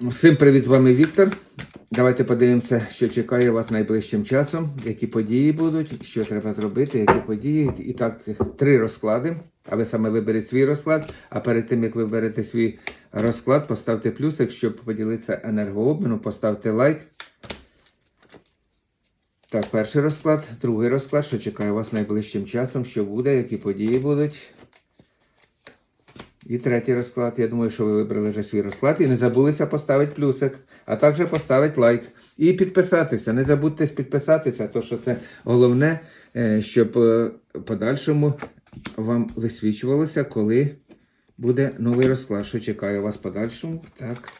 Всім привіт, з вами Віктор. Давайте подивимося, що чекає вас найближчим часом, які події будуть, що треба зробити, які події. І так, три розклади. А ви саме виберете свій розклад. А перед тим, як ви берете свій розклад, поставте плюсик, щоб поділитися енергообміном, поставте лайк. Так, перший розклад, другий розклад, що чекає вас найближчим часом, що буде, які події будуть. І третій розклад. Я думаю, що ви вибрали вже свій розклад і не забулися поставити плюсик, а також поставити лайк. І підписатися. Не забудьте підписатися, то що це головне, е, щоб е, в подальшому вам висвічувалося, коли буде новий розклад. Що чекає вас подальшому? Так,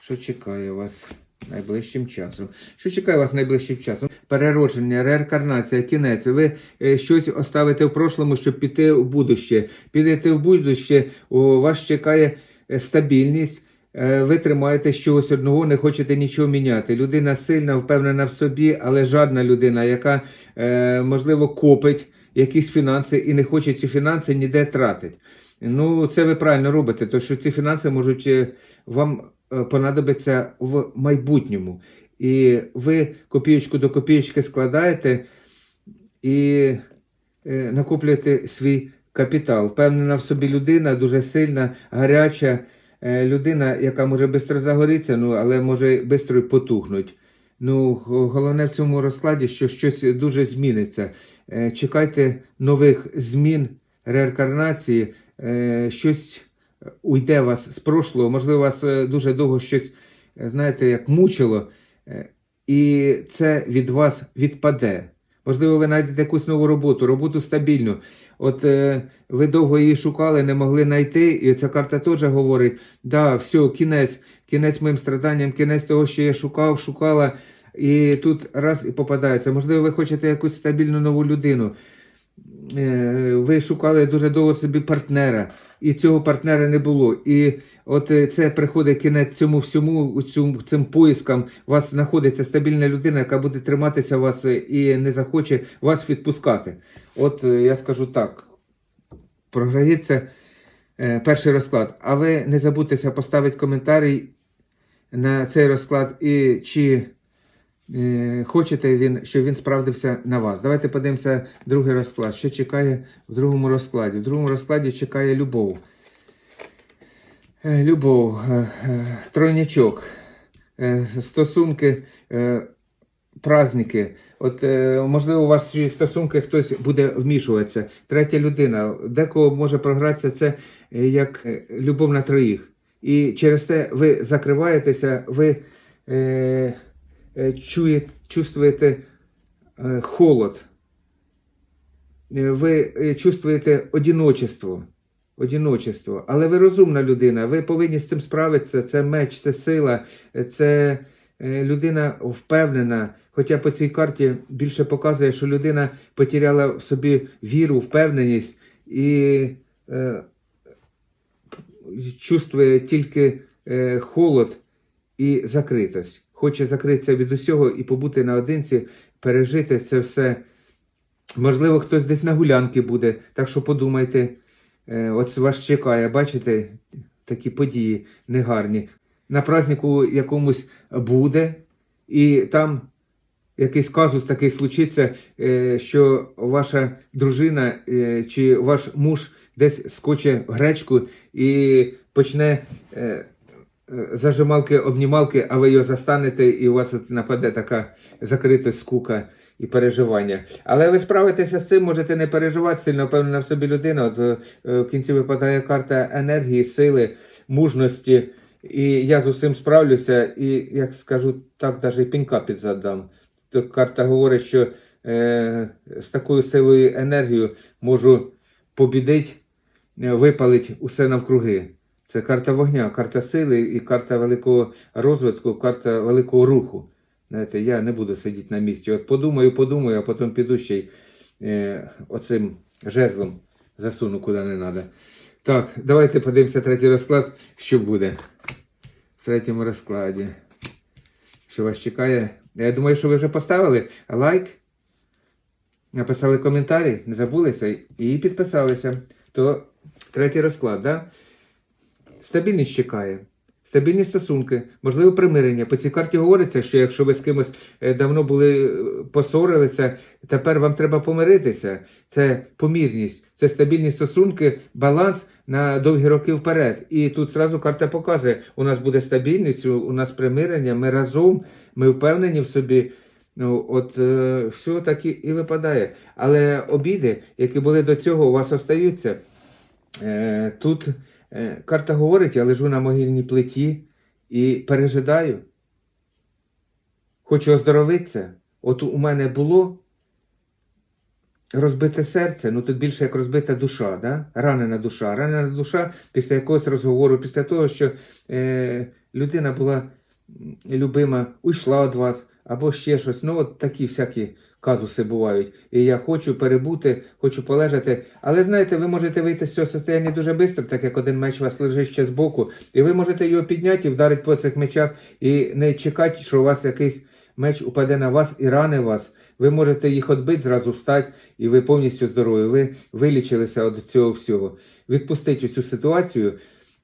що чекає вас найближчим часом? Що чекає вас найближчим часом? Переродження, реінкарнація, кінець. Ви е, щось оставите в прошлому, щоб піти в будуще. Підете в будуще, у вас чекає е, стабільність. Е, Ви тримаєте чогось одного, не хочете нічого міняти. Людина сильна, впевнена в собі, але жадна людина, яка, можливо, копить якісь фінанси і не хоче ці фінанси ніде тратити. Ну, це ви правильно робите, тому що ці фінанси можуть вам понадобиться в майбутньому. І ви копієчку до копієчки складаєте і е, накоплюєте свій капітал. Впевнена в собі людина, дуже сильна, гаряча е, людина, яка може швидко загорітися, ну, але може швидко потухнути. Ну, головне в цьому розкладі, що щось дуже зміниться. Е, Чекайте нових змін, реінкарнації, е, щось уйде вас з прошлого, можливо, вас е, дуже довго щось, е, знаєте, як мучило, е, і це від вас відпаде. Можливо, ви знайдете якусь нову роботу, роботу стабільну. От е, ви довго її шукали, не могли знайти, і ця карта теж говорить: да, все, кінець, кінець моїм страданням, кінець того, що я шукав, шукала, і тут раз і попадається. Можливо, ви хочете якусь стабільну нову людину. Е, ви шукали дуже довго собі партнера, і цього партнера не було. І от е, це приходить кінець цьому всьому, цьому, цим поискам. У вас знаходиться стабільна людина, яка буде триматися вас е, і не захоче вас відпускати. От я скажу так: програється перший розклад. А ви не забудьтеся поставити коментарі на цей розклад і чи. Е, Хочете він, щоб він справдився на вас. Давайте подивимося другий розклад. Що чекає в другому розкладі? В другому розкладі чекає любов. Е, Любов, е, тройнячок, стосунки, праздники. От, можливо, у вас стосунки хтось буде вмішуватися. Третя людина. Декого може програтися це як любов на троїх. І через те ви закриваєтеся, ви. Е, чує, чувствуєте е, холод, Е, ви чувствуєте одиночество. Одиночество. Але ви розумна людина, ви повинні з цим справитися. Це меч, це сила, це людина впевнена. Хоча по цій карті більше показує, що людина потеряла в собі віру, впевненість і е, чувствує тільки е, холод і закритость. Хоче закритися від усього і побути наодинці, пережити це все. Можливо, хтось десь на гулянки буде, так що подумайте, е, от вас чекає, бачите, такі події негарні. На празднику якомусь буде, і там якийсь казус такий случиться, е, що ваша дружина е, чи ваш муж десь скоче в гречку і почне зажималки, обнімалки, а ви його застанете, і у вас нападе така закрита скука і переживання. Але ви справитеся з цим, можете не переживати сильно, впевнена в собі людина. От е, в кінці випадає карта енергії, сили, мужності. І я з усім справлюся, і як скажу так, навіть пінька підзадам. То карта говорить, що е, з такою силою енергією можу побідити, е, випалити усе навкруги. Це карта вогня, карта сили і карта великого розвитку, карта великого руху. Знаєте, я не буду сидіти на місці. От подумаю, подумаю, а потім піду ще й е, оцим жезлом засуну куди не треба. Так, давайте подивимося третій розклад, що буде в третьому розкладі. Що вас чекає? Я думаю, що ви вже поставили лайк, написали коментарі, не забулися і підписалися. То третій розклад, да? Стабільність чекає. стабільні стосунки, можливо, примирення. По цій карті говориться, що якщо ви з кимось е, давно були е, посорилися, тепер вам треба помиритися. Це помірність, це стабільні стосунки, баланс на довгі роки вперед. І тут зразу карта показує: у нас буде стабільність, у нас примирення, ми разом, ми впевнені в собі. Ну, от е, все так і, і випадає. Але обіди, які були до цього, у вас остаються. Е, тут карта говорить, я лежу на могильній плиті і пережидаю. Хочу оздоровитися. От у мене було розбите серце, ну тут більше як розбита душа, да? ранена душа. Ранена душа після якогось розговору, після того, що е, людина була любима, уйшла від вас, або ще щось. Ну, от такі всякі казуси бувають. І я хочу перебути, хочу полежати. Але знаєте, ви можете вийти з цього состояння дуже швидко, так як один меч у вас лежить ще збоку, і ви можете його підняти і вдарити по цих мечах, і не чекати, що у вас якийсь меч упаде на вас і ране вас. Ви можете їх відбити, зразу встати, і ви повністю здорові. Ви вилічилися від цього всього. Відпустіть цю ситуацію.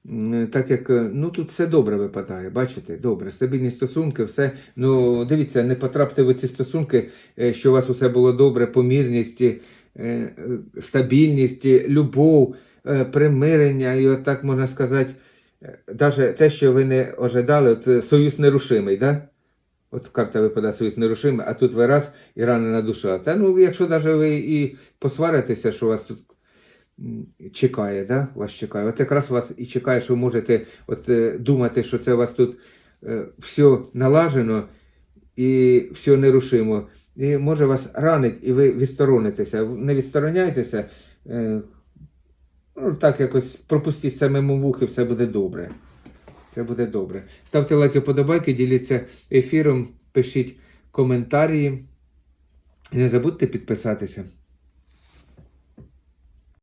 М, Так як е, ну тут все добре випадає, бачите, добре, стабільні стосунки, все. Ну дивіться, не потрапте в ці стосунки, е, що у вас усе було добре, помірність, е, е, стабільність, е, любов, е, примирення, і от так можна сказати, навіть те, що ви не ожидали, от е, союз нерушимий, да? От карта випадає союз нерушимий, а тут ви раз і ранена душа. Та ну, якщо навіть ви і посваритеся, що у вас тут чекає, да? вас чекає. От якраз вас і чекає, що можете от, е, думати, що це у вас тут е, все налажено і все нерушимо. І може вас ранить, і ви відсторонитеся. Не відстороняйтеся. Е, ну, так якось пропустіть самому вухи, все буде добре. Це буде добре. Ставте лайки, подобайки, діліться ефіром, пишіть коментарі. І не забудьте підписатися.